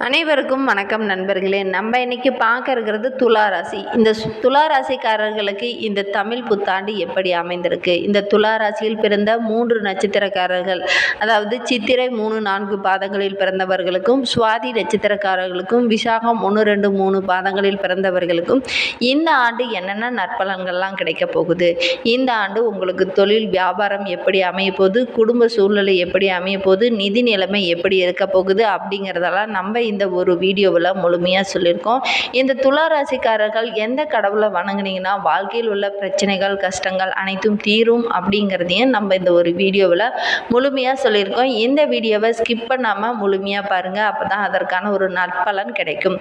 அனைவருக்கும் வணக்கம் நண்பர்களே. நம்ம இன்னைக்கு பார்க்க இருக்கிறது துலா ராசி. இந்த சு- துலா ராசிக்காரர்களுக்கு இந்த தமிழ் புத்தாண்டு எப்படி அமைந்திருக்கு? இந்த துலா ராசியில் பிறந்த மூன்று நட்சத்திரக்காரர்கள் அதாவது சித்திரை மூணு நான்கு பாதங்களில் பிறந்தவர்களுக்கும் சுவாதி நட்சத்திரக்காரர்களுக்கும் விசாகம் ஒன்று ரெண்டு மூணு பாதங்களில் பிறந்தவர்களுக்கும் இந்த ஆண்டு என்னென்ன நற்பலன்கள்லாம் கிடைக்க போகுது? இந்த ஆண்டு உங்களுக்கு தொழில் வியாபாரம் எப்படி அமைய போகுது? குடும்ப சூழ்நிலை எப்படி அமைய போகுது? நிதி நிலைமை எப்படி இருக்க போகுது? அப்படிங்கிறதெல்லாம் நம்ம இந்த ஒரு வீடியோவில் முழுமையாக சொல்லியிருக்கோம். இந்த துலா ராசிக்காரர்கள் எந்த கடவுளை வணங்குனீங்கன்னா வாழ்க்கையில் உள்ள பிரச்சனைகள் கஷ்டங்கள் அனைத்தும் தீரும் அப்படிங்கிறதையும் நம்ம இந்த ஒரு வீடியோவில் முழுமையாக சொல்லியிருக்கோம். இந்த வீடியோவை ஸ்கிப் பண்ணாமல் முழுமையாக பாருங்கள் அப்போ தான் அதற்கான ஒரு நற்பலன் கிடைக்கும்.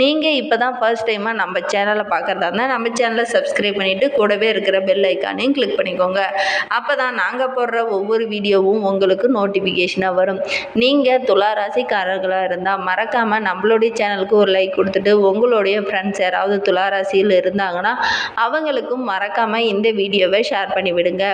நீங்கள் இப்போ தான் ஃபர்ஸ்ட் டைமாக நம்ம சேனலை பார்க்குறதா இருந்தால் நம்ம சேனலை சப்ஸ்கிரைப் பண்ணிவிட்டு கூடவே இருக்கிற பெல் ஐக்கானையும் கிளிக் பண்ணிக்கோங்க. அப்போ தான் நாங்கள் போடுற ஒவ்வொரு வீடியோவும் உங்களுக்கு நோட்டிஃபிகேஷனாக வரும். நீங்கள் துலா ராசிக்காரர்களாக இருந்தால் மறக்காமல் நம்மளுடைய சேனலுக்கு ஒரு லைக் கொடுத்துட்டு உங்களுடைய ஃப்ரெண்ட்ஸ் யாராவது துளாராசியில் இருந்தாங்கன்னா அவங்களுக்கும் மறக்காமல் இந்த வீடியோவை ஷேர் பண்ணி விடுங்க.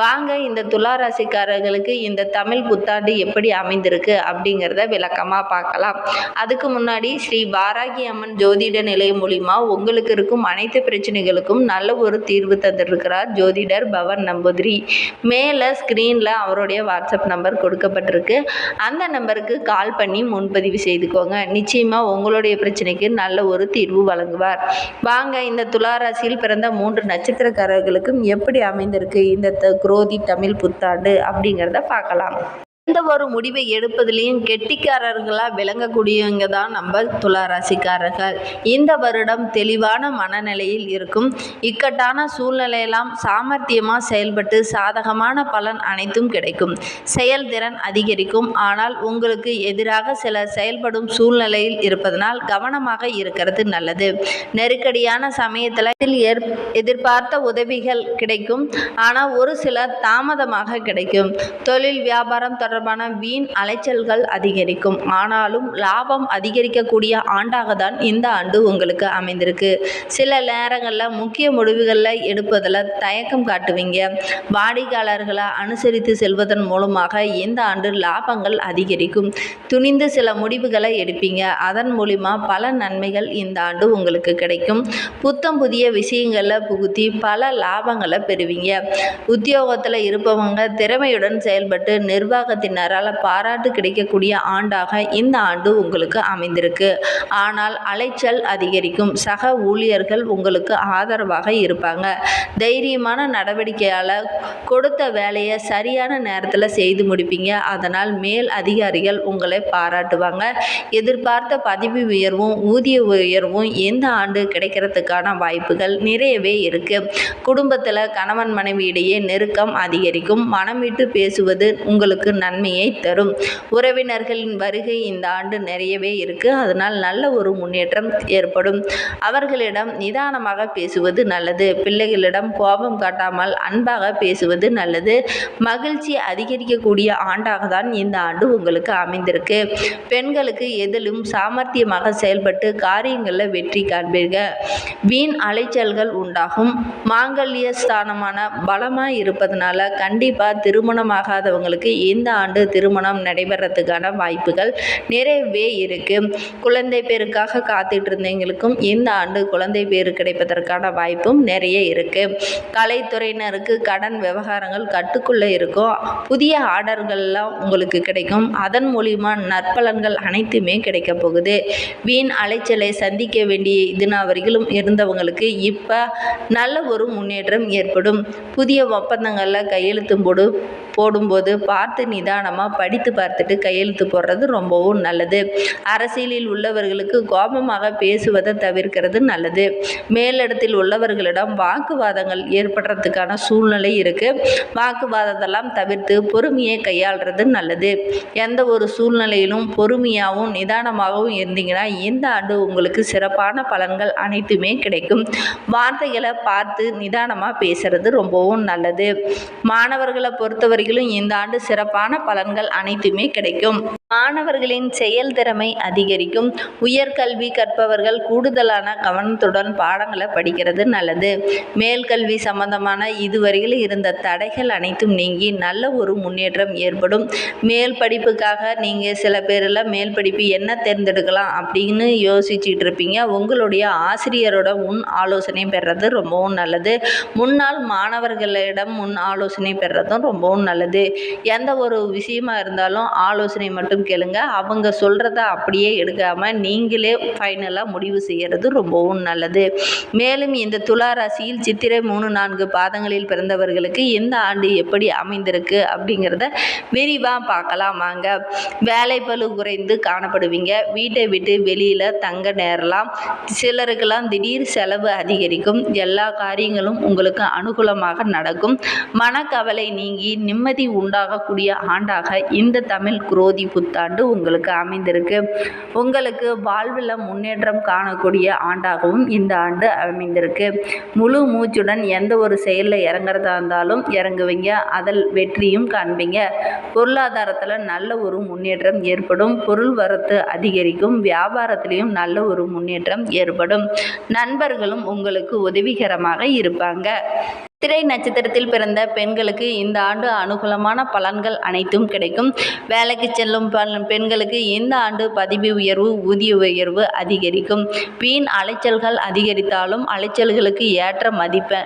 வாங்க இந்த துளாராசிக்காரர்களுக்கு இந்த தமிழ் புத்தாண்டு எப்படி அமைந்திருக்கு அப்படிங்கிறத விளக்கமாக பார்க்கலாம். அதுக்கு முன்னாடி ஸ்ரீ வாராகி அம்மன் ஜோதிட நிலையம் மூலிமா உங்களுக்கு இருக்கும் அனைத்து பிரச்சனைகளுக்கும் நல்ல ஒரு தீர்வு தந்திருக்கிறார் ஜோதிடர் பவன் நம்பூதிரி. மேலே ஸ்க்ரீனில் அவருடைய வாட்ஸ்அப் நம்பர் கொடுக்கப்பட்டிருக்கு. அந்த நம்பருக்கு கால் பண்ணி முன்பதிவு செய்து செய்துக்கோங்க நிச்சயமாக உங்களுடைய பிரச்சனைக்கு நல்ல ஒரு தீர்வு வழங்குவார். வாங்க இந்த துளாராசியில் பிறந்த மூன்று நட்சத்திரக்காரர்களுக்கும் எப்படி அமைந்திருக்கு இந்த த- குரோதி தமிழ் புத்தாண்டு அப்படிங்கிறத பார்க்கலாம். எந்த ஒரு முடிவை எடுப்பதிலையும் கெட்டிக்காரர்களாக விளங்கக்கூடியவங்க தான் நம்ம துளாராசிக்காரர்கள். இந்த வருடம் தெளிவான மனநிலையில் இருக்கும். இக்கட்டான சூழ்நிலையெல்லாம் சாமர்த்தியமாக செயல்பட்டு சாதகமான பலன் அனைத்தும் கிடைக்கும். செயல்திறன் அதிகரிக்கும். ஆனால் உங்களுக்கு எதிராக சில செயல்படும் சூழ்நிலையில் இருப்பதனால் கவனமாக இருக்கிறது நல்லது. நெருக்கடியான சமயத்தில் ஏற் எதிர்பார்த்த உதவிகள் கிடைக்கும். ஆனால் ஒரு சில தாமதமாக கிடைக்கும். தொழில் வியாபாரம் தொடர்பான வீண் அலைச்சல்கள் அதிகரிக்கும். ஆனாலும் லாபம் அதிகரிக்கக்கூடிய ஆண்டாக தான் இந்த ஆண்டு உங்களுக்கு அமைந்திருக்கு. சில நேரங்களில் முக்கிய முடிவுகளில் எடுப்பதில் தயக்கம் காட்டுவீங்க. வாடிக்கையாளர்களை அனுசரித்து செல்வதன் மூலமாக இந்த ஆண்டு லாபங்கள் அதிகரிக்கும். துணிந்து சில முடிவுகளை எடுப்பீங்க. அதன் மூலிமா பல நன்மைகள் இந்த ஆண்டு உங்களுக்கு கிடைக்கும். புத்தம் புதிய விஷயங்களில் புகுத்தி பல லாபங்களை பெறுவீங்க. உத்தியோகத்தில் இருப்பவங்க திறமையுடன் செயல்பட்டு குடும்பத்தினரால் பாராட்டு கிடைக்கக்கூடிய ஆண்டாக இந்த ஆண்டு உங்களுக்கு அமைந்திருக்கு. ஆனால் அலைச்சல் அதிகரிக்கும். சக ஊழியர்கள் உங்களுக்கு ஆதரவாக இருப்பாங்க. தைரியமான நடவடிக்கையால் கொடுத்த வேலையை சரியான நேரத்தில் செய்து முடிப்பீங்க. அதனால் மேல் அதிகாரிகள் உங்களை பாராட்டுவாங்க. எதிர்பார்த்த பதவி உயர்வும் ஊதிய உயர்வும் இந்த ஆண்டு கிடைக்கிறதுக்கான வாய்ப்புகள் நிறையவே இருக்கு. குடும்பத்தில் கணவன் மனைவி இடையே நெருக்கம் அதிகரிக்கும். மனம் விட்டு பேசுவது உங்களுக்கு நன்மையை தரும். உறவினர்களின் வருகை இந்த ஆண்டு நிறையவே இருக்கு. அதனால் நல்ல ஒரு முன்னேற்றம் ஏற்படும். அவர்களிடம் நிதானமாக பேசுவது நல்லது. பிள்ளைகளிடம் கோபம் காட்டாமல் அன்பாக பேசுவது நல்லது. மகிழ்ச்சி அதிகரிக்கக்கூடிய ஆண்டாக தான் இந்த ஆண்டு உங்களுக்கு அமைந்திருக்கு. பெண்களுக்கு எதிலும் சாமர்த்தியமாக செயல்பட்டு காரியங்களில் வெற்றி காண்பீர்கள். வீண் அலைச்சல்கள் உண்டாகும். மாங்கல்ய ஸ்தானமான பலமாக இருப்பதனால கண்டிப்பாக திருமணமாகாதவங்களுக்கு இந்த ஆண்டு ஆண்டு திருமணம் நடைபெறத்துக்கான வாய்ப்புகள் நிறையவே இருக்குது குழந்தை பேருக்காக காத்துட்டு இருந்தவங்களுக்கும் இந்த ஆண்டு குழந்தை பேர் கிடைப்பதற்கான வாய்ப்பும் நிறைய இருக்குது கலைத்துறையினருக்கு கடன் விவகாரங்கள் கட்டுக்குள்ளே இருக்கும் புதிய ஆர்டர்கள்லாம் உங்களுக்கு கிடைக்கும். அதன் மூலிமா நற்பலன்கள் அனைத்துமே கிடைக்க போகுது. வீண் அலைச்சலை சந்திக்க வேண்டிய இதுனா வரையிலும் இருந்தவங்களுக்கு இப்போ நல்ல ஒரு முன்னேற்றம் ஏற்படும். புதிய ஒப்பந்தங்களில் கையெழுத்தும் போடு போடும்போது பார்த்து நிதானமாக படித்து பார்த்துட்டு கையெழுத்து போடுறது ரொம்பவும் நல்லது. அரசியலில் உள்ளவர்களுக்கு கோபமாக பேசுவதை தவிர்க்கிறது நல்லது. மேலிடத்தில் உள்ளவர்களிடம் வாக்குவாதங்கள் ஏற்படுறதுக்கான சூழ்நிலை இருக்குது வாக்குவாதத்தெல்லாம் தவிர்த்து பொறுமையை கையாளுறது நல்லது. எந்த ஒரு சூழ்நிலையிலும் பொறுமையாகவும் நிதானமாகவும் இருந்தீங்கன்னா இந்த ஆண்டு உங்களுக்கு சிறப்பான பலன்கள் அனைத்துமே கிடைக்கும். வார்த்தைகளை பார்த்து நிதானமாக பேசுறது ரொம்பவும் நல்லது. மாணவர்களை பொறுத்தவரையிலும் இந்த ஆண்டு சிறப்பான பலன்கள் அனைத்துமே கிடைக்கும். மாணவர்களின் செயல்திறமை அதிகரிக்கும். உயர்கல்வி கற்பவர்கள் கூடுதலான கவனத்துடன் பாடங்களை படிக்கிறது நல்லது. மேல்கல்வி சம்பந்தமான இதுவரையில் இருந்த தடைகள் அனைத்தும் நீங்கி நல்ல ஒரு முன்னேற்றம் ஏற்படும். மேல் படிப்புக்காக நீங்கள் சில பேரில் மேல் படிப்பு என்ன தேர்ந்தெடுக்கலாம் அப்படின்னு யோசிச்சுட்டு இருப்பீங்க. உங்களுடைய ஆசிரியரோட முன் ஆலோசனை பெறுறது ரொம்பவும் நல்லது. முன்னாள் மாணவர்களிடம் முன் ஆலோசனை பெறுறதும் ரொம்பவும் நல்லது. எந்த ஒரு விஷயமா இருந்தாலும் ஆலோசனை மட்டும் கேளுங்க. அவங்க சொல்கிறத அப்படியே எடுக்காமல் நீங்களே ஃபைனலாக முடிவு செய்கிறது ரொம்பவும் நல்லது. மேலும் இந்த துலா ராசியில் சித்திரை மூணு நான்கு பாதங்களில் பிறந்தவர்களுக்கு இந்த ஆண்டு எப்படி அமைந்திருக்கு அப்படிங்கிறத விரிவாக பார்க்கலாம் வாங்க. வேலை பளு குறைந்து காணப்படுவீங்க. வீட்டை விட்டு வெளியில் தங்க நேரலாம். சிலருக்கெல்லாம் திடீர் செலவு அதிகரிக்கும். எல்லா காரியங்களும் உங்களுக்கு அனுகூலமாக நடக்கும். மனக்கவலை நீங்கி நிம்மதி உண்டாகக்கூடிய ஆண்டாக இந்த தமிழ் குரோதி புத்தாண்டு உங்களுக்கு அமைந்திருக்கு. உங்களுக்கு வாழ்வில் முன்னேற்றம் காணக்கூடிய ஆண்டாகவும் இந்த ஆண்டு அமைந்திருக்கு. முழு மூச்சுடன் எந்த ஒரு செயலில் இறங்குறதா இருந்தாலும் இறங்குவீங்க. அதில் வெற்றியும் காண்பீங்க. பொருளாதாரத்தில் நல்ல ஒரு முன்னேற்றம் ஏற்படும். பொருள் வரத்து அதிகரிக்கும். வியாபாரத்திலையும் நல்ல ஒரு முன்னேற்றம் ஏற்படும். நண்பர்களும் உங்களுக்கு உதவிகரமாக இருப்பாங்க. திரை நட்சத்திரத்தில் பிறந்த பெண்களுக்கு இந்த ஆண்டு அனுகூலமான பலன்கள் அனைத்தும் கிடைக்கும். வேலைக்கு செல்லும் பெண்களுக்கு இந்த ஆண்டு பதவி உயர்வு ஊதிய உயர்வு அதிகரிக்கும். வீண் அலைச்சல்கள் அதிகரித்தாலும் அலைச்சல்களுக்கு ஏற்ற மதிப்பை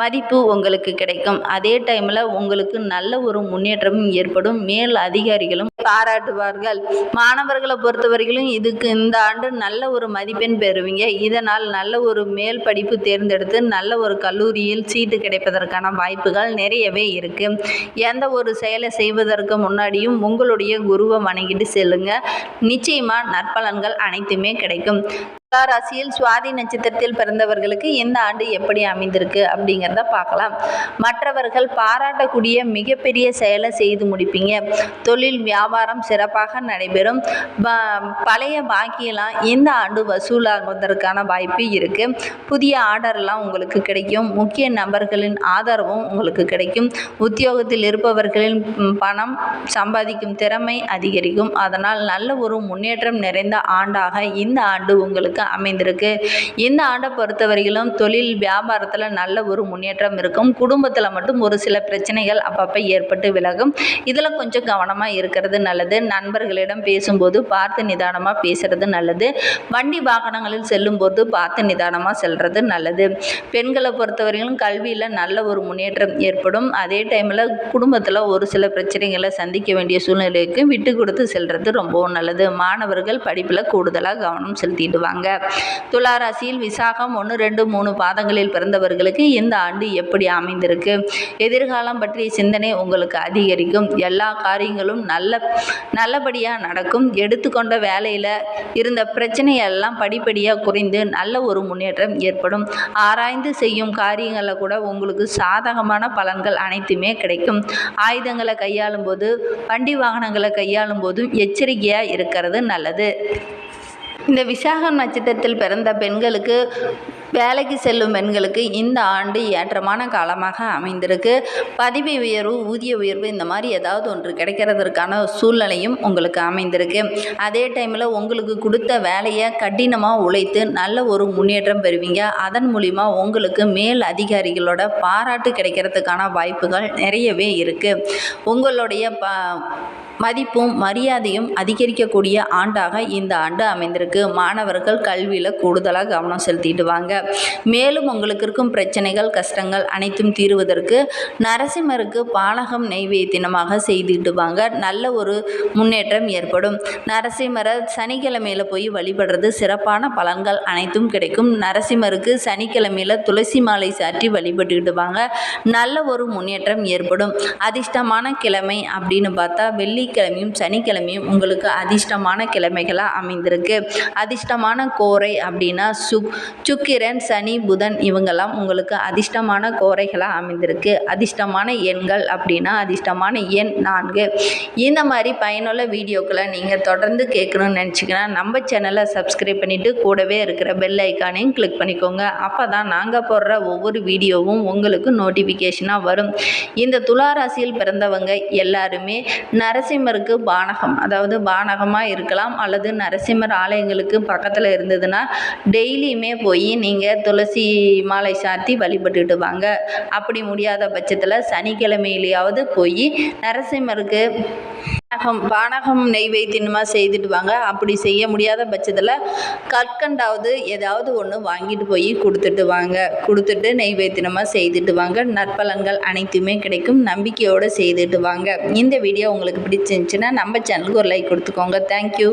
மதிப்பு உங்களுக்கு கிடைக்கும். அதே டைமில் உங்களுக்கு நல்ல ஒரு முன்னேற்றமும் ஏற்படும். மேல் அதிகாரிகளும் பாராட்டுவார்கள். மாணவர்களை பொறுத்தவரையிலும் இதுக்கு இந்த ஆண்டு நல்ல ஒரு மதிப்பெண் பெறுவீங்க. இதனால் நல்ல ஒரு மேல் படிப்பு தேர்ந்தெடுத்து நல்ல ஒரு கல்லூரியில் சீட்டு கிடைப்பதற்கான வாய்ப்புகள் நிறையவே இருக்கு. எந்த ஒரு செயலை செய்வதற்கு முன்னாடியும் உங்களுடைய குருவை வணங்கிட்டு செல்லுங்க. நிச்சயமா நற்பலன்கள் அனைத்துமே கிடைக்கும். துலா ராசியில் சுவாதி நட்சத்திரத்தில் பிறந்தவர்களுக்கு இந்த ஆண்டு எப்படி அமைந்திருக்கு அப்படிங்கிறத பார்க்கலாம். மற்றவர்கள் பாராட்டக்கூடிய மிகப்பெரிய செயலை செய்து முடிப்பீங்க. தொழில் வியாபாரம் சிறப்பாக நடைபெறும். ப- பழைய பாக்கியெல்லாம் இந்த ஆண்டு வசூலாகுவதற்கான வாய்ப்பு இருக்கு. புதிய ஆர்டர்லாம் உங்களுக்கு கிடைக்கும். முக்கிய நபர்களின் ஆதரவும் உங்களுக்கு கிடைக்கும். உத்தியோகத்தில் இருப்பவர்களின் பணம் சம்பாதிக்கும் திறமை அதிகரிக்கும். அதனால் நல்ல ஒரு முன்னேற்றம் நிறைந்த ஆண்டாக இந்த ஆண்டு உங்களுக்கு அமைந்திருக்கு. இந்த ஆண்டை பொறுத்தவரையிலும் தொழில் வியாபாரத்தில் நல்ல ஒரு முன்னேற்றம் இருக்கும். குடும்பத்தில் மட்டும் ஒரு சில பிரச்சனைகள் அப்பப்போ ஏற்பட்டு விலகும். இதில் கொஞ்சம் கவனமாக இருக்கிறது நல்லது. நண்பர்களிடம் பேசும்போது பார்த்து நிதானமாக பேசுறது நல்லது. வண்டி வாகனங்களில் செல்லும்போது பார்த்து நிதானமாக செல்வது நல்லது. பெண்களை பொறுத்தவரையிலும் கல்வியில் நல்ல ஒரு முன்னேற்றம் ஏற்படும். அதே டைமில் குடும்பத்தில் ஒரு சில பிரச்சனைகளை சந்திக்க வேண்டிய சூழ்நிலைக்கு விட்டு கொடுத்து செல்வது ரொம்பவும் நல்லது. மாணவர்கள் படிப்பில் கூடுதலாக கவனம் செலுத்திடுவாங்க துலா துளாராசியில் விசாகம் ஒன்று ரெண்டு மூணு பாதங்களில் பிறந்தவர்களுக்கு இந்த ஆண்டு எப்படி அமைந்திருக்கு? எதிர்காலம் பற்றிய சிந்தனை உங்களுக்கு அதிகரிக்கும். எல்லா காரியங்களும் நல்ல நல்லபடியாக நடக்கும். எடுத்துக்கொண்ட வேலையில் இருந்த பிரச்சனையெல்லாம் படிப்படியாக குறைந்து நல்ல ஒரு முன்னேற்றம் ஏற்படும். ஆராய்ந்து செய்யும் காரியங்களில் கூட உங்களுக்கு சாதகமான பலன்கள் அனைத்துமே கிடைக்கும். ஆயுதங்களை கையாளும் போது வண்டி வாகனங்களை கையாளும் போதும் எச்சரிக்கையாக இருக்கிறது நல்லது. இந்த விசாகம் நட்சத்திரத்தில் பிறந்த பெண்களுக்கு வேலைக்கு செல்லும் பெண்களுக்கு இந்த ஆண்டு ஏற்றமான காலமாக அமைந்திருக்கு. பதவி உயர்வு ஊதிய உயர்வு இந்த மாதிரி ஏதாவது ஒன்று கிடைக்கிறதற்கான சூழ்நிலையும் உங்களுக்கு அமைந்திருக்கு. அதே டைமில் உங்களுக்கு கொடுத்த வேலையை கடினமாக உழைத்து நல்ல ஒரு முன்னேற்றம் பெறுவீங்க. அதன் மூலிமா உங்களுக்கு மேல் அதிகாரிகளோட பாராட்டு கிடைக்கிறதுக்கான வாய்ப்புகள் நிறையவே இருக்குது உங்களுடைய ப மதிப்பும் மரியாதையும் அதிகரிக்கக்கூடிய ஆண்டாக இந்த ஆண்டு அமைந்திருக்கு. மாணவர்கள் கல்வியில் கூடுதலாக கவனம் செலுத்திட்டு வாங்க. மேலும் உங்களுக்கு இருக்கும் பிரச்சனைகள் கஷ்டங்கள் அனைத்தும் தீருவதற்கு நரசிம்மருக்கு பாலகம் நெய்வேத்தியமாக செய்துட்டு வாங்க. நல்ல ஒரு முன்னேற்றம் ஏற்படும். நரசிம்மரை சனிக்கிழமையில் போய் வழிபடுறது சிறப்பான பலன்கள் அனைத்தும் கிடைக்கும். நரசிம்மருக்கு சனிக்கிழமையில் துளசி மாலை சாற்றி வழிபட்டுக்கிட்டு வாங்க. நல்ல ஒரு முன்னேற்றம் ஏற்படும். அதிர்ஷ்டமான கிழமை அப்படின்னு பார்த்தா வெள்ளி வெள்ளிக்கிழமையும் சனிக்கிழமையும் உங்களுக்கு அதிர்ஷ்டமான கிழமைகளாக அமைந்திருக்கு. அதிர்ஷ்டமான கோரை அப்படின்னா சுக் சுக்கிரன் சனி புதன் இவங்கெல்லாம் உங்களுக்கு அதிர்ஷ்டமான கோரைகளாக அமைந்திருக்கு. அதிர்ஷ்டமான எண்கள் அப்படின்னா அதிர்ஷ்டமான எண் நான்கு. இந்த மாதிரி பயனுள்ள வீடியோக்களை நீங்கள் தொடர்ந்து கேட்கணும்னு நினச்சிங்கன்னா நம்ம சேனலை சப்ஸ்கிரைப் பண்ணிவிட்டு கூடவே இருக்கிற பெல் ஐக்கானையும் கிளிக் பண்ணிக்கோங்க. அப்போ தான் நாங்கள் போடுற ஒவ்வொரு வீடியோவும் உங்களுக்கு நோட்டிஃபிகேஷனாக வரும். இந்த துளாராசியில் பிறந்தவங்க எல்லாருமே நரசிம்மருக்கு பானகம். அதாவது பானகமாக இருக்கலாம் அல்லது நரசிம்மர் ஆலயங்களுக்கு பக்கத்தில் இருந்ததுன்னா டெய்லியுமே போய் நீங்கள் துளசி மாலை சாத்தி வழிபட்டுட்டு வாங்க. அப்படி முடியாத பட்சத்தில் சனிக்கிழமையிலேயாவது போய் நரசிம்மருக்கு பானகம் பானகம் நெய்வேத்தியமாக செய்துட்டு வாங்க அப்படி செய்ய முடியாத பட்சத்தில் கற்கண்டாவது ஏதாவது ஒன்று வாங்கிட்டு போய் கொடுத்துட்டு வாங்க கொடுத்துட்டு நெய்வேத்தியமாக செய்துட்டு வாங்க நற்பலன்கள் அனைத்துமே கிடைக்கும். நம்பிக்கையோடு செய்துட்டு வாங்க இந்த வீடியோ உங்களுக்கு பிடிச்சிருந்துச்சுன்னா நம்ம சேனலுக்கு ஒரு லைக் கொடுத்துக்கோங்க. தேங்க்யூ